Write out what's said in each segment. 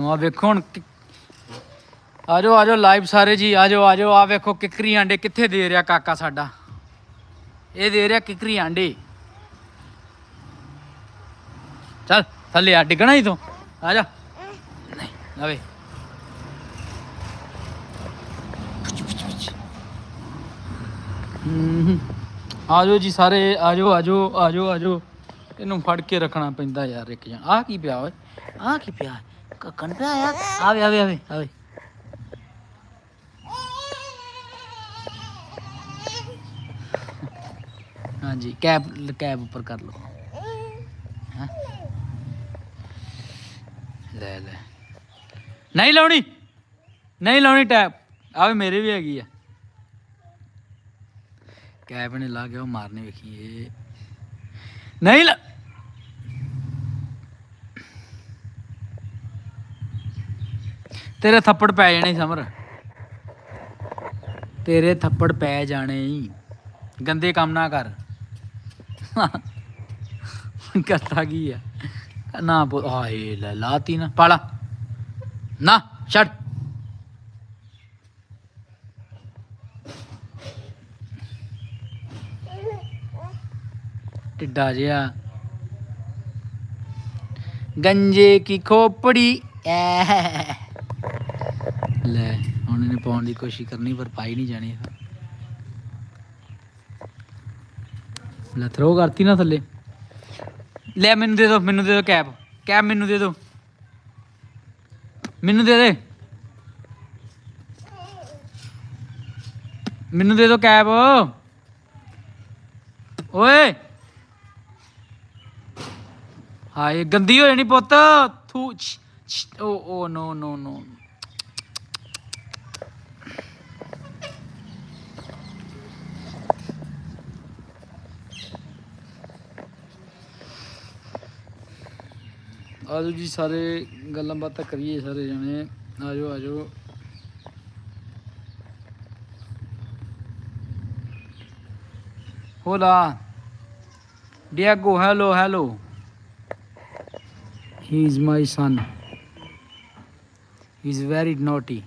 ਆ ਵੇਖੋ ਹੁਣ ਕਿ- ਆ ਜਾਓ ਆ ਜਾਓ ਲਾਈਵ ਸਾਰੇ ਜੀ ਆ ਜਾਓ ਆ ਜਾਓ ਆ ਵੇਖੋ ਕਿਕਰੀ ਆਂਡੇ ਕਿੱਥੇ ਦੇ ਰਿਹਾ ਕਾਕਾ ਸਾਡਾ। ਇਹ ਦੇ ਰਿਹਾ ਕਿਕਰੀ ਆਂਡੇ। ਚੱਲ ਥੱਲੇ ਆ ਡਿੱਗਣਾ ਹੀ ਤੂੰ। ਆ ਜਾ ਨਹੀਂ ਆਵੇ ਹਮ, ਆ ਜਾਓ ਜੀ ਸਾਰੇ ਆ ਜਾਓ ਆ ਜਾਓ ਆ ਜਾਓ ਆ ਜਾਓ ਇਹਨੂੰ ਫੜ ਕੇ ਰੱਖਣਾ ਪੈਂਦਾ ਯਾਰ ਇੱਕ ਜਣ। ਆ ਕੀ ਪਿਆ ਓਏ? ਆਹ ਕੀ ਪਿਆ? ਕੱਕਣ ਪਿਆ ਆ ਆਵੇ ਆਵੇ ਆਵੇ ਆਵੇ ਹਾਂਜੀ ਕੈਬ ਕੈਬ ਉੱਪਰ ਕਰ ਲਓ ਹੈਂ? ਲੈ ਲੈ ਨਹੀਂ ਲਾਉਣੀ ਨਹੀਂ ਲਾਉਣੀ ਟੈਪ ਆਵੇ ਮੇਰੇ ਵੀ ਹੈਗੀ ਆ ਕੈਬ ਨੇ ਲਾ ਕੇ ਉਹ ਮਾਰਨੇ ਵੇਖੀਏ ਨਹੀਂ ਤੇਰੇ ਥੱਪੜ ਪੈ ਜਾਣੇ ਸਮਰ। ਤੇਰੇ ਥੱਪੜ ਪੈ ਜਾਣੇ। ਈ ਗੰਦੇ ਕੰਮ ਨਾ ਕਰ। ਕਰਤਾ ਕੀ ਆ? ਨਾ ਹਾਏ ਲੈ ਲਾਤੀ ਨਾ। ਪਾਲਾ। ਨਾ, ਛੱਡ। ਟਿੱਡਾ ਜਿਹਾ। ਗੰਜੇ ਕੀ ਖੋਪੜੀ। ਐ। ਲੈ, ਹੁਣ ਇਹਨੇ ਪਾਉਣ ਦੀ ਕੋਸ਼ਿਸ਼ ਕਰਨੀ, ਪਰ ਪਾਈ ਨਹੀਂ ਜਾਣੀ ਲੈ ਥਰੋ ਕਰਤੀ ਨਾ ਥੱਲੇ। ਲੈ, ਮੈਨੂੰ ਦੇ ਦਿਓ ਮੈਨੂੰ ਦੇ ਦਿਓ ਕੈਪ। ਕੈਪ ਮੈਨੂੰ ਦੇ ਦਿਓ ਮੈਨੂੰ ਦੇ ਦੇ। ਮੈਨੂੰ ਦੇ ਦਿਓ ਕੈਪ। ਓਏ। ਹਾਏ, ਗੰਦੀ ਹੋ ਜਾਣੀ ਪੁੱਤ। ਥੂ ਓ ਓ, ਨੋ ਨੋ ਨੋ। ਆਜੋ ਜੀ ਸਾਰੇ ਗੱਲਾਂ ਬਾਤਾਂ ਕਰੀਏ ਸਾਰੇ ਜਣੇ ਆਜੋ ਆਜੋ Hola Diego, hello, hello. He is my son. He is very naughty.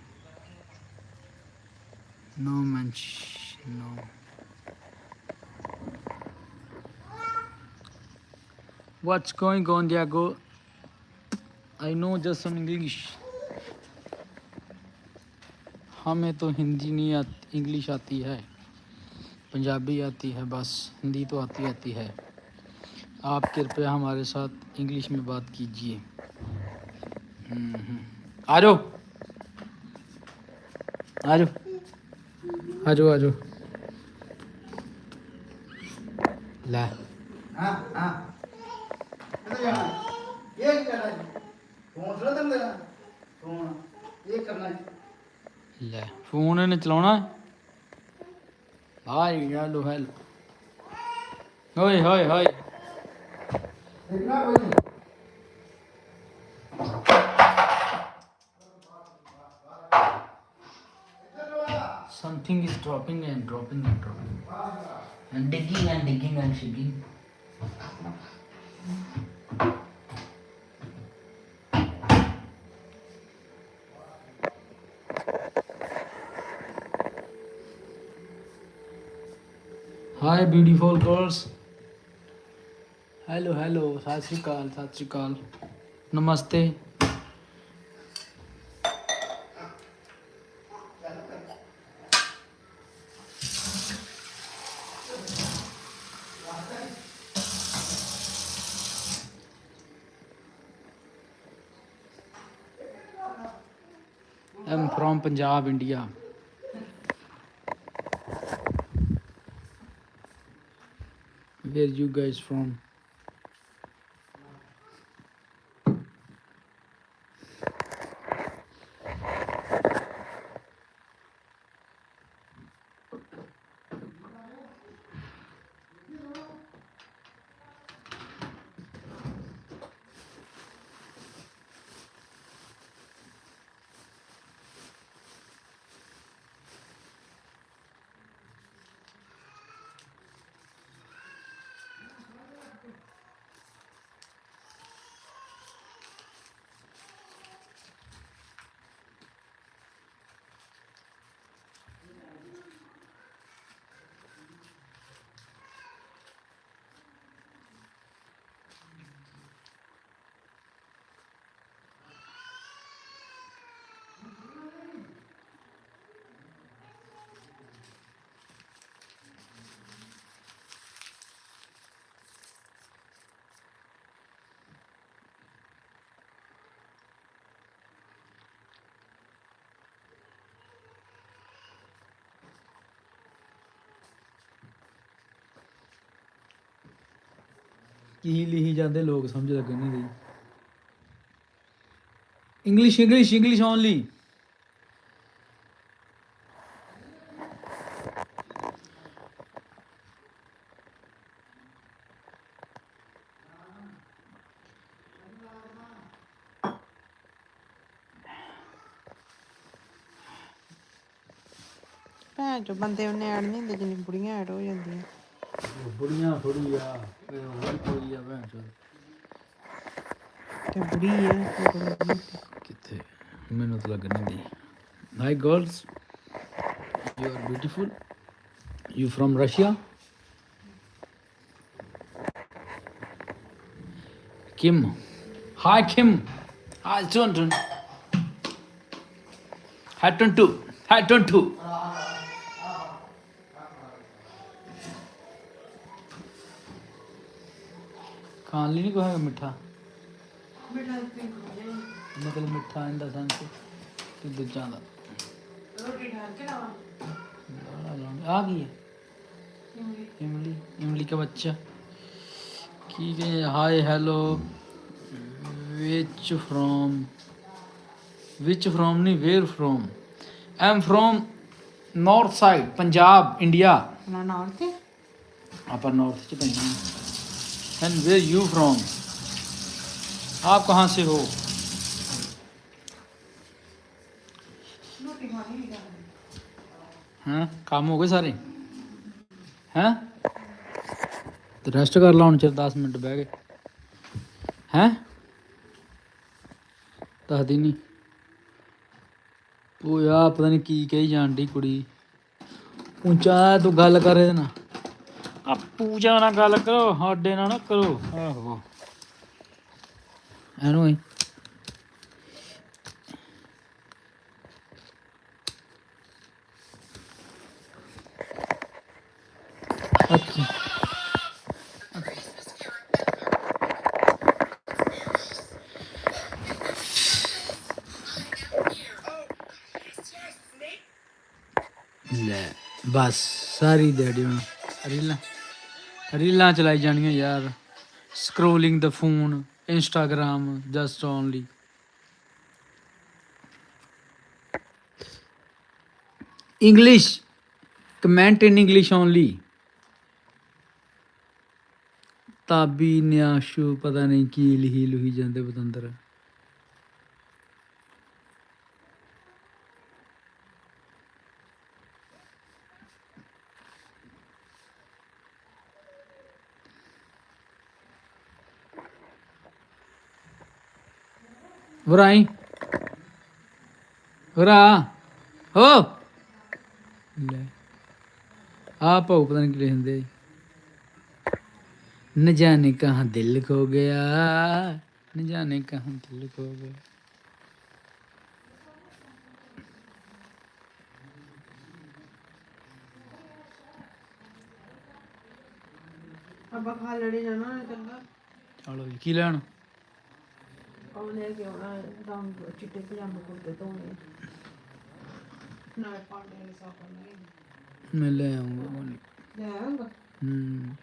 No mensch, no. What's going on, Diego? I know just some English हमें तो हिंदी नहीं आती इंग्लिश आती है। पंजाबी आती है, बस हिंदी तो आती आती है। आप कृपया हमारे साथ इंग्लिश में बात कीजिए। आ जाओ आ जाओ आ जाओ आ जाओ ला। हाँ हाँ। ਫੋਨ ਇਹਨੇ ਚਲਾਉਣਾ ਹਾਈ ਹੈਲੋ ਹੈਲੋ ਹੋਏ ਹੋਏ ਹੋਏ ਦੇਖਣਾ ਕੋਈ ਨਹੀਂ something is dropping and dropping and dropping and digging and digging and shaking Hi beautiful girls hello hello Sat Shri Akal ਸਤਿ ਸ਼੍ਰੀ ਅਕਾਲ ਨਮਸਤੇ I'm from Punjab, India. Where you guys from? ਕੀ ਲਿਖੀ ਜਾਂਦੇ ਲੋਕ ਸਮਝ ਲੱਗੇ ਨਹੀਂ ਰਹੀ। ਇੰਗਲਿਸ਼ ਇੰਗਲਿਸ਼ ਇੰਗਲਿਸ਼ ਓਨਲੀ ਭੈਣ ਚੋ ਬੰਦੇ ਉਹਨੇ ਐਡ ਨਹੀਂ ਹੁੰਦੇ ਜਿੰਨੀ ਬੁੜੀਆਂ ਐਡ ਹੋ ਜਾਂਦੀਆਂ। ਬੁੜੀਆਂ ਥੋੜੀ ਆ ਇਹ ਹੋਰ ਕੋਈ ਆ ਭੈਣ ਚੋਦ। ਤੇ ਬੁੜੀ ਹੈ ਉਹ ਬੜੀ ਕਿੱਥੇ? ਮੈਨੂੰ ਤਾਂ ਲੱਗ ਨਹੀਂ ਦੀ। Hi girls you are beautiful you from Russia Kim hi Kim hi ਟੁੰਟੁਨ hi ਟੁੰਟੂ ਹਾਈ ਟੁੰਟੂ ਖਾਣ ਲਈ ਨਹੀਂ ਕੋਈ ਹੈਗਾ ਮਿੱਠਾ? ਮਿੱਠਾ ਤੇ ਮਤਲਬ ਮਿੱਠਾ ਇੰਦਾ ਸੰਸ ਤੇ ਦੂਜਾ ਦਾ। ਰੋਟੀ ਢਾਲ ਕੇ ਲਾਵਾਂ। ਆ ਗਈ ਹੈ? ਇਮਲੀ। ਇਮਲੀ। ਦਾ ਬੱਚਾ। ਕੀ ਕਹੇ hi hello which from which from ਨਹੀਂ where from I'm from north side Punjab India ਨਾ ਨਾਰਥ ਆਪਾਂ ਨਾਰਥ ਚ ਪੈਂਦੇ ਹਾਂ। and where you from आप कहाँ से हो ਰੋਟੀ ਖਾਣੀ ਨਹੀਂ ਹੈਂ ਕੰਮ ਹੋ ਗਏ ਸਾਰੇ ਹੈਂ ਤੇ ਰੈਸਟ ਕਰ ਲਾ ਹੁਣ ਚਿਰ 10 ਮਿੰਟ ਬਹਿ ਗਏ ਹੈਂ ਦੱਸਦੀ ਨਹੀਂ ਪੂਆ ਪਤਾ ਨਹੀਂ ਕੀ ਕਹੀ ਜਾਂਦੀ ਕੁੜੀ ਉੱਚਾ ਤੂੰ ਗੱਲ ਕਰ ਇਹਦੇ ਨਾਲ ਆ ਪੂਜਾ ਨਾਲ ਗੱਲ ਕਰੋ, ਸਾਡੇ ਨਾਲ ਨਾ ਕਰੋ। ਆਹੋ। ਐਨੂੰ ਹੀ। ਅੱਛਾ। ਲੈ, ਬਸ, ਸਾਰੀ ਦਿਹਾੜੀ ਹੁਣ ਰੀਲਾਂ ਰੀਲਾਂ ਚਲਾਈ ਜਾਣੀਆਂ ਯਾਰ। Scrolling the phone Instagram just only English comment in English only ਤਾਬੀ ਨਿਆਸ਼ੂ, ਪਤਾ ਨਹੀਂ ਕੀ ਲਿਖੀ ਲੁਹੀ ਜਾਂਦੇ ਬਤੰਦਰ। Vurayım. Hura. ਹੋ। ਲੈ। ਆ ਪਾਉ ਪਤਾ ਨਹੀਂ ਕੀ ਲਿਖਦੇ ਨ ਜਾਣੇ ਕਹਾਂ ਦਿਲ ਖੋ ਗਿਆ। ਨ ਜਾਣੇ ਕਹਾਂ ਦਿਲ ਖੋ ਗਿਆ। ਅੱਬਾ ਖਾ ਲੜੀ ਜਾਣਾ ਚੰਗਾ। ਚਲੋ ਜੀ ਕੀ ਲੈਣ? ਉਹ ਲੈ ਕੇ ਆਉਣਾ ਰੰਗ ਚਿੱਟੇ ਪਜਾਮੇ ਕੁੜਤੇ ਧੋਣੇ ਨਾਲ ਪਾਂਡੇ ਨੇ ਸਾਫ਼ ਕਰਨੇ ਮੈਂ ਲੈ ਆਉਂਗਾ ਉਹਨੇ ਲੈ ਆਉਂਗਾ ਹੂੰ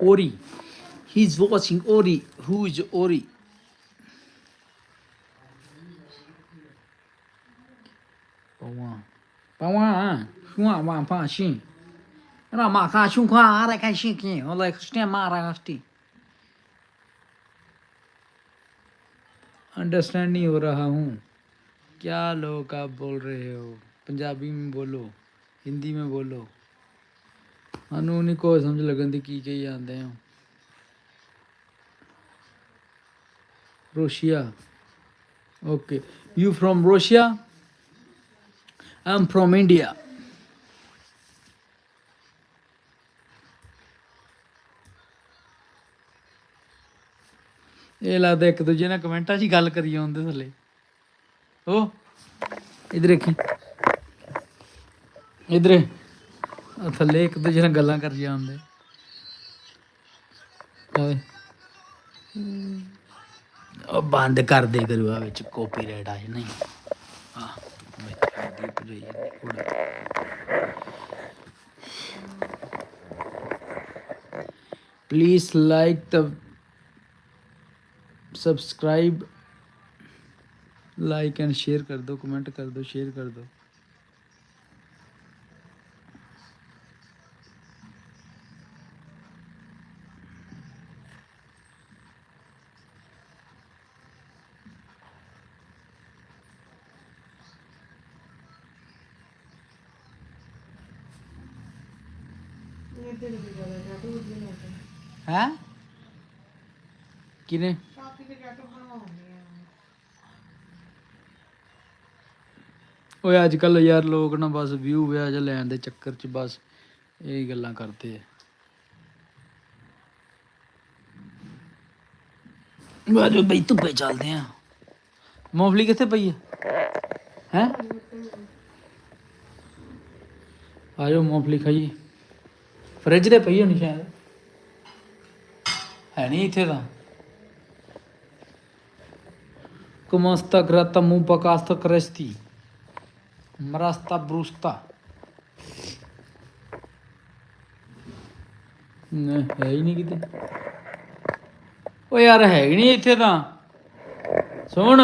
Ori. He's watching Ori. Who is Ori? Pawan. Pawan. Shua wan pa shin. Ra ma ka shun kwa ara ka shin ki. Ola khshte ma ra khshti. Understand नहीं हो रहा हूँ क्या लोग आप बोल रहे हो पंजाबी में बोलो हिंदी में बोलो ਸਾਨੂੰ ਨਹੀਂ ਕੋਈ ਸਮਝ ਲੱਗਣ ਦੀ ਕੀ ਕਹੀ ਜਾਂਦੇ ਹੋ Russia okay you from Russia I am from India ਇਹ ਲੱਗਦਾ ਇੱਕ ਦੂਜੇ ਨਾਲ ਕਮੈਂਟਾਂ 'ਚ ਹੀ ਗੱਲ ਕਰੀ ਜਾਂਦੇ ਥੱਲੇ ਓ, ਇਧਰ ਦੇਖੀ। ਇਧਰ। ਥੱਲੇ ਇੱਕ ਦੂਜੇ ਨਾਲ ਗੱਲਾਂ ਕਰ ਜਾਂਦੇ। ਆਵੇ ਉਹ ਬੰਦ ਕਰ ਦੇ ਕਰੂ ਆ ਵਿੱਚ ਕਾਪੀਰਾਈਟ ਆ ਨਹੀਂ ਆ ਵਿੱਚ ਆਦੀ ਭਜਾਈ ਜਾਂਦੀ ਉੜ please like the subscribe like and share कर दो कमेंट कर दो शेयर कर दो ਓਏ ਅੱਜ ਕੱਲ ਯਾਰ ਲੋਕ ਨਾ ਬਸ ਵਿਊ ਵਿਆ ਲੈਣ ਦੇ ਚੱਕਰ 'ਚ ਬਸ ਇਹ ਗੱਲਾਂ ਕਰਦੇ ਆ। ਬਾਜੋ ਬਈ ਧੁੱਪੇ ਚੱਲਦੇ ਆ। ਮੂੰਗਫਲੀ ਕਿੱਥੇ ਪਈ ਹੈ? ਹੈ ਆਜੋ ਮੂੰਗਫਲੀ ਖਾਈ ਫ੍ਰਿਜ ਦੇ ਪਈ ਹੋਣੀ ਸ਼ਾਇਦ। ਹੈ ਨਹੀਂ ਇੱਥੇ ਤਾਂ। ਕੁਮਸਤਾ ਗ੍ਰਤਾ ਮੂੰ ਪਕਾਸਤ ਕਰਸਤੀ। ਮਰਸਤਾ ਬਰੂਸਤਾ। ਨਾ, ਹੈ ਹੀ ਨਹੀਂ ਕਿਤੇ। ਉਹ ਯਾਰ, ਹੈ ਹੀ ਨਹੀਂ ਇੱਥੇ ਤਾਂ। ਸੁਣ।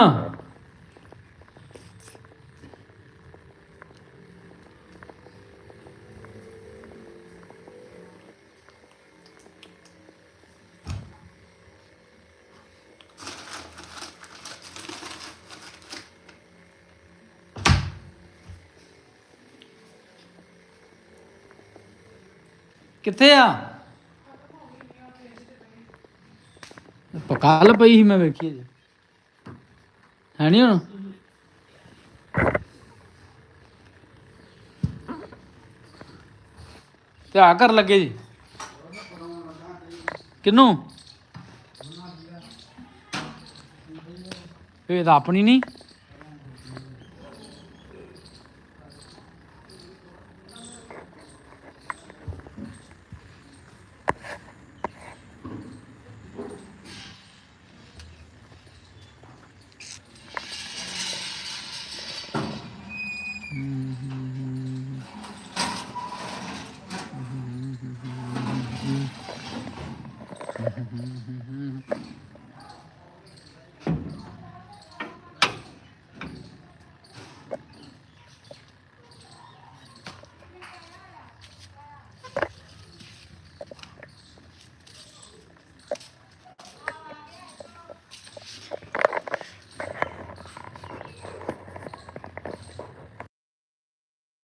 ਕਿੱਥੇ ਆ? ਪਕਾ ਪਈ ਸੀ, ਮੈਂ ਵੇਖੀ ਜੇ ਹੈ ਨਹੀਂ ਹੁਣ? ਤੇ ਆ ਕਰ ਲੱਗੇ ਜੀ? ਕਿਨੂੰ? ਇਹ ਤਾਂ ਆਪਣੀ ਨਹੀਂ